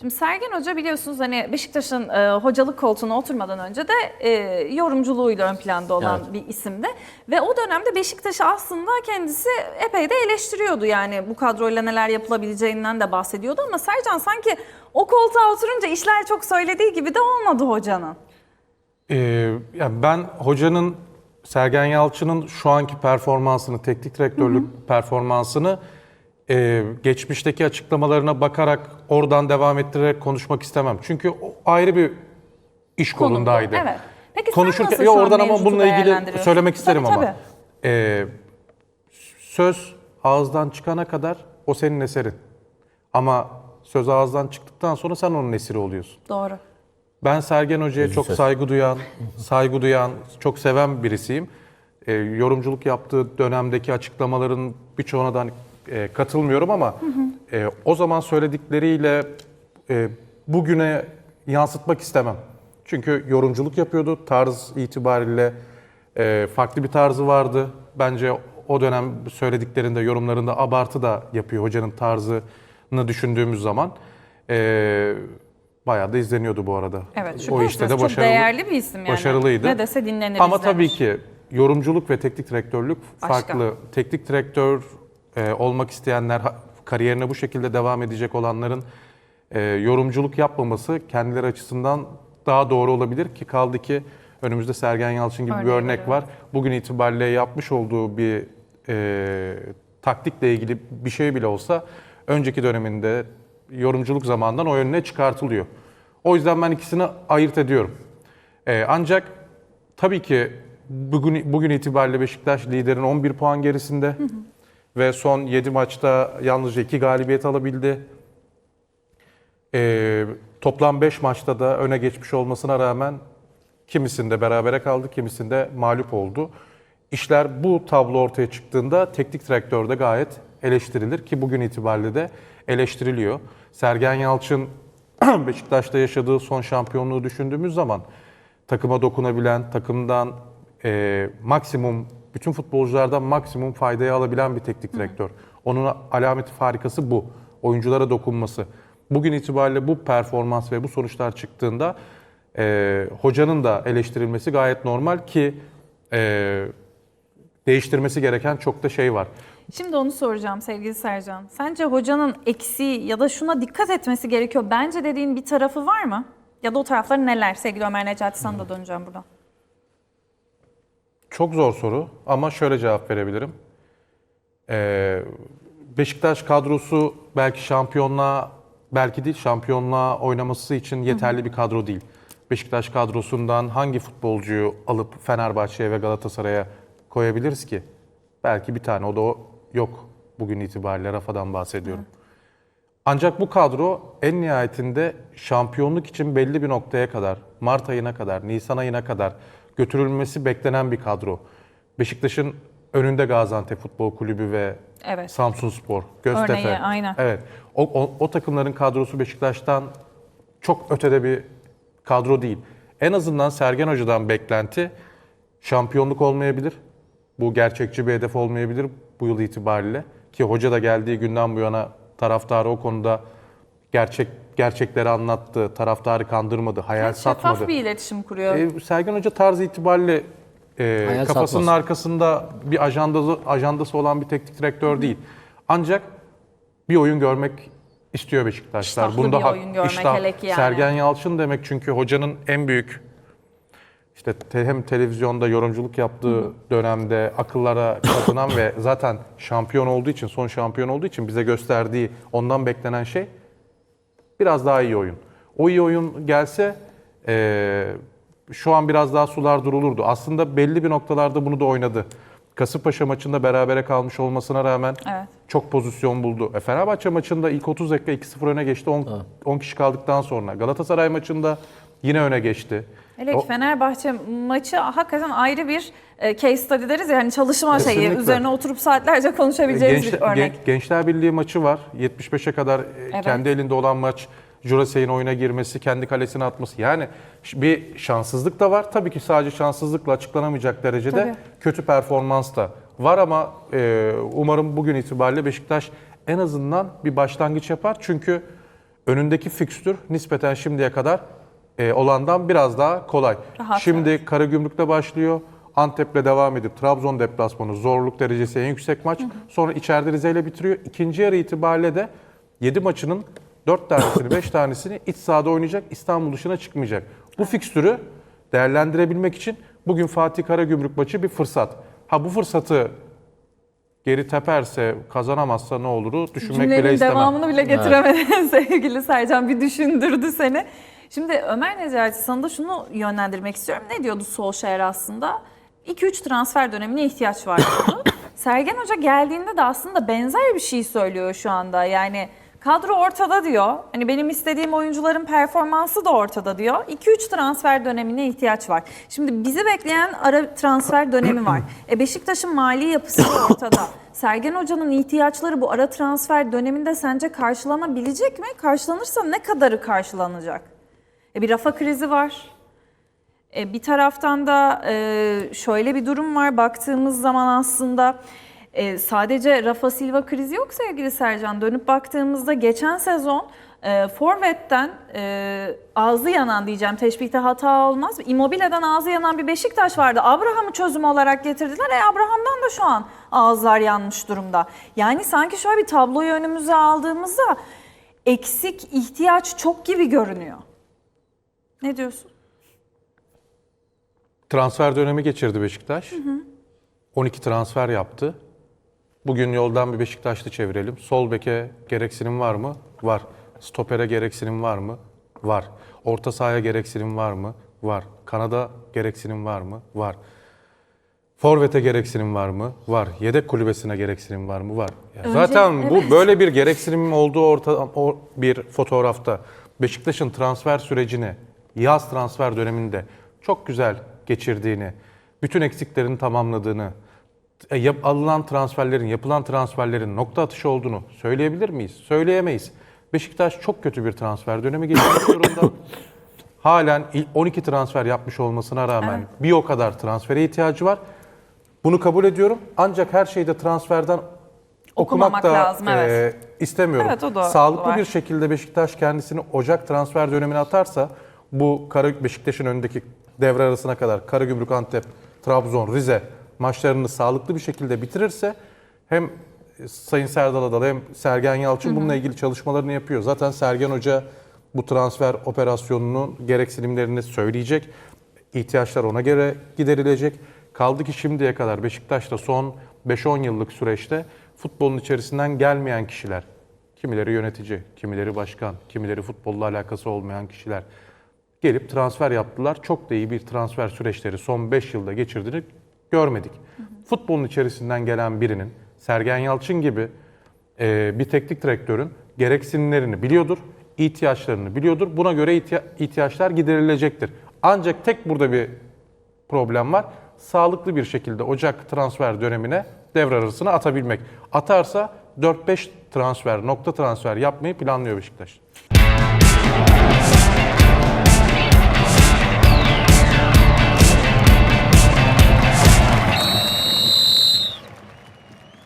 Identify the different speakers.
Speaker 1: Şimdi Sergen Hoca biliyorsunuz hani Beşiktaş'ın e, hocalık koltuğuna oturmadan önce de e, yorumculuğuyla ön planda olan
Speaker 2: Evet.
Speaker 1: bir isimdi. Ve o dönemde Beşiktaş'ı aslında kendisi epey de eleştiriyordu. Yani bu kadroyla neler yapılabileceğinden de bahsediyordu ama Sercan sanki o koltuğa oturunca işler çok söylediği gibi de olmadı hocanın.
Speaker 3: Ee, yani ben hocanın Sergen Yalçın'ın şu anki performansını, teknik direktörlük performansını e, geçmişteki açıklamalarına bakarak oradan devam ettirerek konuşmak istemem. Çünkü o ayrı bir iş
Speaker 1: Konu bu.
Speaker 3: kolundaydı.
Speaker 1: Evet. Peki sen
Speaker 3: Konuşurken
Speaker 1: nasıl
Speaker 3: Yo,
Speaker 1: şu an
Speaker 3: oradan ama bununla ilgili
Speaker 1: değerlendiriyorsun?
Speaker 3: söylemek isterim
Speaker 1: Tabii,
Speaker 3: ama.
Speaker 1: tabii.
Speaker 3: Ee, söz ağızdan çıkana kadar o senin eserin. Ama söz ağızdan çıktıktan sonra sen onun esiri oluyorsun.
Speaker 1: Doğru.
Speaker 3: Ben Sergen Hoca'ya çok saygı duyan, saygı duyan, çok seven birisiyim. Ee, yorumculuk yaptığı dönemdeki açıklamaların birçoğuna da e, katılmıyorum ama e, o zaman söyledikleriyle e, bugüne yansıtmak istemem. Çünkü yorumculuk yapıyordu. Tarz itibariyle e, farklı bir tarzı vardı. Bence o dönem söylediklerinde, yorumlarında abartı da yapıyor hocanın tarzını düşündüğümüz zaman. E, bayağı da izleniyordu bu arada.
Speaker 1: Evet,
Speaker 3: o işte de
Speaker 1: çok
Speaker 3: başarılı,
Speaker 1: değerli bir isim yani.
Speaker 3: başarılıydı.
Speaker 1: Ne dese dinlenir,
Speaker 3: Ama
Speaker 1: izlenir.
Speaker 3: tabii ki yorumculuk ve teknik direktörlük
Speaker 1: Başka.
Speaker 3: farklı. Teknik direktör e, olmak isteyenler, kariyerine bu şekilde devam edecek olanların e, yorumculuk yapmaması kendileri açısından daha doğru olabilir ki kaldı ki önümüzde Sergen Yalçın gibi bir
Speaker 1: Örneği
Speaker 3: örnek
Speaker 1: var.
Speaker 3: Bugün itibariyle yapmış olduğu bir e, taktikle ilgili bir şey bile olsa önceki döneminde yorumculuk zamandan o yönüne çıkartılıyor. O yüzden ben ikisini ayırt ediyorum. E, ancak tabii ki bugün bugün itibariyle Beşiktaş liderin 11 puan gerisinde ve son 7 maçta yalnızca 2 galibiyet alabildi. E, toplam 5 maçta da öne geçmiş olmasına rağmen kimisinde berabere kaldı, kimisinde mağlup oldu. İşler bu tablo ortaya çıktığında teknik direktör de gayet eleştirilir ki bugün itibariyle de eleştiriliyor. Sergen Yalçın Beşiktaş'ta yaşadığı son şampiyonluğu düşündüğümüz zaman takıma dokunabilen, takımdan e, maksimum, bütün futbolculardan maksimum faydayı alabilen bir teknik direktör. Onun alameti farikası bu. Oyunculara dokunması. Bugün itibariyle bu performans ve bu sonuçlar çıktığında e, hocanın da eleştirilmesi gayet normal ki e, değiştirmesi gereken çok da şey var.
Speaker 1: Şimdi onu soracağım sevgili Sercan. Sence hocanın eksiği ya da şuna dikkat etmesi gerekiyor bence dediğin bir tarafı var mı? Ya da o tarafları neler? Sevgili Ömer Necati sana da döneceğim buradan.
Speaker 3: Çok zor soru ama şöyle cevap verebilirim. Ee, Beşiktaş kadrosu belki şampiyonluğa, belki değil şampiyonluğa oynaması için yeterli bir kadro değil. Beşiktaş kadrosundan hangi futbolcuyu alıp Fenerbahçe'ye ve Galatasaray'a koyabiliriz ki? Belki bir tane o da o yok bugün itibariyle Rafa'dan bahsediyorum. Ancak bu kadro en nihayetinde şampiyonluk için belli bir noktaya kadar, Mart ayına kadar, Nisan ayına kadar götürülmesi beklenen bir kadro. Beşiktaş'ın önünde Gaziantep Futbol Kulübü ve
Speaker 1: Evet.
Speaker 3: Samsunspor, Göztepe.
Speaker 1: Örneği, aynen.
Speaker 3: Evet. O, o, o takımların kadrosu Beşiktaş'tan çok ötede bir kadro değil. En azından Sergen Hoca'dan beklenti şampiyonluk olmayabilir. Bu gerçekçi bir hedef olmayabilir bu yıl itibariyle. Ki hoca da geldiği günden bu yana taraftarı o konuda gerçek gerçekleri anlattı, taraftarı kandırmadı, hayal satmadı.
Speaker 1: Şeffaf bir iletişim kuruyor.
Speaker 3: E, Sergen Hoca tarzı itibariyle e,
Speaker 2: Hayal
Speaker 3: kafasının
Speaker 2: satmaz.
Speaker 3: arkasında bir ajandası, ajandası olan bir teknik direktör değil. Ancak bir oyun görmek istiyor Beşiktaşlar.
Speaker 1: İştahlı bir
Speaker 3: ha-
Speaker 1: oyun görmek
Speaker 3: iştah-
Speaker 1: hele ki yani.
Speaker 3: Sergen Yalçın demek çünkü hocanın en büyük işte te- hem televizyonda yorumculuk yaptığı dönemde akıllara kazanan ve zaten şampiyon olduğu için, son şampiyon olduğu için bize gösterdiği, ondan beklenen şey biraz daha iyi oyun. O iyi oyun gelse eee, şu an biraz daha sular durulurdu. Aslında belli bir noktalarda bunu da oynadı. Kasımpaşa maçında berabere kalmış olmasına rağmen
Speaker 1: Evet.
Speaker 3: çok pozisyon buldu. E, Fenerbahçe maçında ilk 30 dakika 2-0 öne geçti 10, 10 kişi kaldıktan sonra. Galatasaray maçında yine öne geçti.
Speaker 1: Hele ki Fenerbahçe maçı hakikaten ayrı bir e, case study deriz ya hani çalışma şeyi
Speaker 3: Kesinlikle.
Speaker 1: üzerine oturup saatlerce konuşabileceğimiz bir
Speaker 3: Gençler,
Speaker 1: örnek.
Speaker 3: Gen- Gençler Birliği maçı var. 75'e kadar e,
Speaker 1: Evet.
Speaker 3: kendi elinde olan maç. Jurasey'in oyuna girmesi, kendi kalesine atması. Yani bir şanssızlık da var. Tabii ki sadece şanssızlıkla açıklanamayacak derecede
Speaker 1: Tabii.
Speaker 3: kötü performans da var ama e, umarım bugün itibariyle Beşiktaş en azından bir başlangıç yapar. Çünkü önündeki fikstür nispeten şimdiye kadar e, olandan biraz daha kolay.
Speaker 1: Rahat,
Speaker 3: Şimdi Karagümrük'te başlıyor. Antep'le devam edip Trabzon deplasmanı zorluk derecesi en yüksek maç. Sonra içeride Rize ile bitiriyor. İkinci yarı itibariyle de 7 maçının 4 tanesini 5 tanesini iç sahada oynayacak. İstanbul dışına çıkmayacak. Bu fikstürü değerlendirebilmek için bugün Fatih Karagümrük maçı bir fırsat. Ha bu fırsatı geri teperse, kazanamazsa ne oluru düşünmek bile
Speaker 1: Cümlenin
Speaker 3: istemem.
Speaker 1: devamını bile getiremedin sevgili Sercan. Bir düşündürdü seni. Şimdi Ömer Necati sana da şunu yönlendirmek istiyorum. Ne diyordu Solskjaer aslında? 2-3 transfer dönemine ihtiyaç var diyordu. Sergen Hoca geldiğinde de aslında benzer bir şey söylüyor şu anda. Yani kadro ortada diyor. Hani benim istediğim oyuncuların performansı da ortada diyor. 2-3 transfer dönemine ihtiyaç var. Şimdi bizi bekleyen ara transfer dönemi var. E Beşiktaş'ın mali yapısı da ortada. Sergen Hoca'nın ihtiyaçları bu ara transfer döneminde sence karşılanabilecek mi? Karşılanırsa ne kadarı karşılanacak? E bir rafa krizi var. E, bir taraftan da e, şöyle bir durum var. Baktığımız zaman aslında e, sadece Rafa Silva krizi yok sevgili Sercan. Dönüp baktığımızda geçen sezon e, Forvet'ten e, ağzı yanan diyeceğim teşbihte hata olmaz. Immobile'den ağzı yanan bir Beşiktaş vardı. Abraham'ı çözüm olarak getirdiler. E Abraham'dan da şu an ağızlar yanmış durumda. Yani sanki şöyle bir tabloyu önümüze aldığımızda eksik ihtiyaç çok gibi görünüyor. Ne diyorsun?
Speaker 3: Transfer dönemi geçirdi Beşiktaş. 12 transfer yaptı. Bugün yoldan bir Beşiktaşlı çevirelim. Sol beke gereksinim var mı? Var. Stopere gereksinim var mı? Var. Orta sahaya gereksinim var mı? Var. Kanada gereksinim var mı? Var. Forvet'e gereksinim var mı? Var. Yedek kulübesine gereksinim var mı? Var. Ya
Speaker 1: Önce-
Speaker 3: zaten bu
Speaker 1: evet.
Speaker 3: böyle bir gereksinim olduğu orta bir fotoğrafta Beşiktaş'ın transfer sürecini yaz transfer döneminde çok güzel geçirdiğini, bütün eksiklerini tamamladığını, e, yap, alınan transferlerin, yapılan transferlerin nokta atışı olduğunu söyleyebilir miyiz? Söyleyemeyiz. Beşiktaş çok kötü bir transfer dönemi geçirmiş durumda. Halen ilk 12 transfer yapmış olmasına rağmen bir o kadar transfere ihtiyacı var. Bunu kabul ediyorum. Ancak her şeyde transferden okumak
Speaker 1: Okumamak
Speaker 3: da
Speaker 1: lazım, evet.
Speaker 3: e, istemiyorum.
Speaker 1: Evet, o da
Speaker 3: Sağlıklı
Speaker 1: var.
Speaker 3: bir şekilde Beşiktaş kendisini Ocak transfer dönemine atarsa bu Kara Beşiktaş'ın önündeki devre arasına kadar Karagümrük, Antep, Trabzon, Rize maçlarını sağlıklı bir şekilde bitirirse hem Sayın Serdal Adalı hem Sergen Yalçın bununla ilgili çalışmalarını yapıyor. Zaten Sergen Hoca bu transfer operasyonunun gereksinimlerini söyleyecek. İhtiyaçlar ona göre giderilecek. Kaldı ki şimdiye kadar Beşiktaş'ta son 5-10 yıllık süreçte futbolun içerisinden gelmeyen kişiler, kimileri yönetici, kimileri başkan, kimileri futbolla alakası olmayan kişiler gelip transfer yaptılar. Çok da iyi bir transfer süreçleri son 5 yılda geçirdiğini görmedik. Futbolun içerisinden gelen birinin Sergen Yalçın gibi e, bir teknik direktörün gereksinimlerini biliyordur, ihtiyaçlarını biliyordur. Buna göre ihtiya- ihtiyaçlar giderilecektir. Ancak tek burada bir problem var. Sağlıklı bir şekilde Ocak transfer dönemine devre arasına atabilmek. Atarsa 4-5 transfer, nokta transfer yapmayı planlıyor Beşiktaş.